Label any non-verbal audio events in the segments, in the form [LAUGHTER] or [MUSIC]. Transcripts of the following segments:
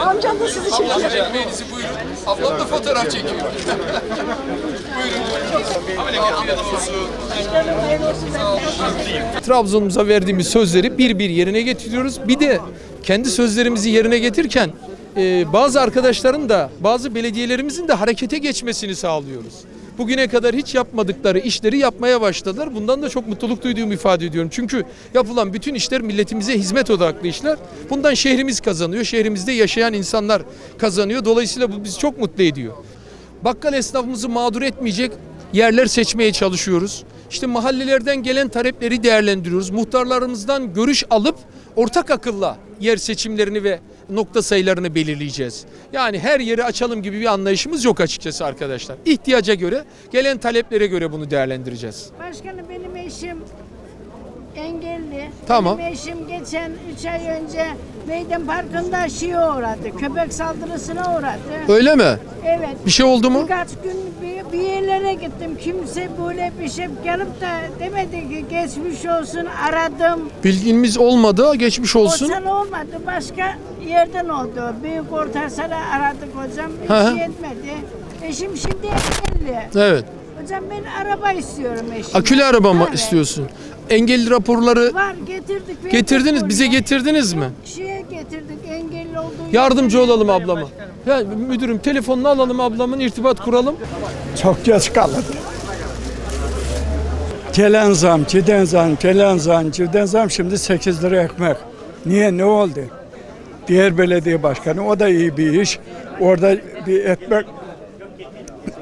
Amcam da sizi çekiyor. Ablam çekmeyinizi buyurun. Ablam da fotoğraf çekiyor. [LAUGHS] Trabzon'umuza verdiğimiz sözleri bir bir yerine getiriyoruz. Bir de kendi sözlerimizi yerine getirirken e, bazı arkadaşların da bazı belediyelerimizin de harekete geçmesini sağlıyoruz. Bugüne kadar hiç yapmadıkları işleri yapmaya başladılar. Bundan da çok mutluluk duyduğumu ifade ediyorum. Çünkü yapılan bütün işler milletimize hizmet odaklı işler. Bundan şehrimiz kazanıyor. Şehrimizde yaşayan insanlar kazanıyor. Dolayısıyla bu bizi çok mutlu ediyor. Bakkal esnafımızı mağdur etmeyecek yerler seçmeye çalışıyoruz. İşte mahallelerden gelen talepleri değerlendiriyoruz. Muhtarlarımızdan görüş alıp ortak akılla yer seçimlerini ve nokta sayılarını belirleyeceğiz. Yani her yeri açalım gibi bir anlayışımız yok açıkçası arkadaşlar. İhtiyaca göre, gelen taleplere göre bunu değerlendireceğiz. Başkanım benim eşim engelli. Tamam. Benim eşim geçen 3 ay önce Meydan Parkı'nda şeye uğradı. Köpek saldırısına uğradı. Öyle mi? Evet. Bir şey oldu mu? Birkaç gün bir, bir yerlere gittim. Kimse böyle bir şey gelip de demedi ki geçmiş olsun aradım. Bilgimiz olmadı, geçmiş olsun. O sana olmadı. Başka yerden oldu. Büyük ortasara aradık hocam. Bir Hı hı. şey etmedi. Eşim şimdi engelli. Evet. Hocam ben araba istiyorum eşim. Akülü araba mı Evet. istiyorsun? Engelli raporları Var getirdik. verdik getirdiniz, bize oraya. getirdiniz mi? Şeye getirdik engelli olduğu Yardımcı olalım ablama. Ya müdürüm telefonunu alalım ablamın irtibat kuralım. Çok geç kaldı. Gelen zam, giden zam, gelen zam, giden zam şimdi 8 lira ekmek. Niye, ne oldu? Diğer belediye başkanı, o da iyi bir iş. Orada bir ekmek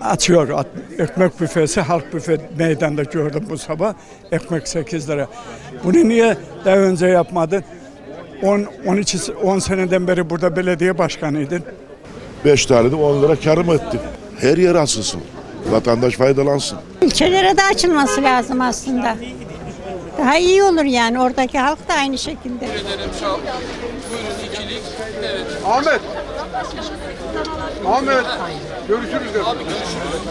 açıyor. At- Ekmek büfesi, halk büfe meydanda gördüm bu sabah. Ekmek 8 lira. Bunu niye daha önce yapmadın? 10, 12, 10 seneden beri burada belediye başkanıydın. 5 tane de 10 lira karım etti. Her yer asılsın. Vatandaş faydalansın. İlçelere de açılması lazım aslında. Daha iyi olur yani oradaki halk da aynı şekilde. Ederim sağ ol. Buyurun ikilik. Evet. Ahmet. Ahmet. Görüşürüz. Abi görüşürüz.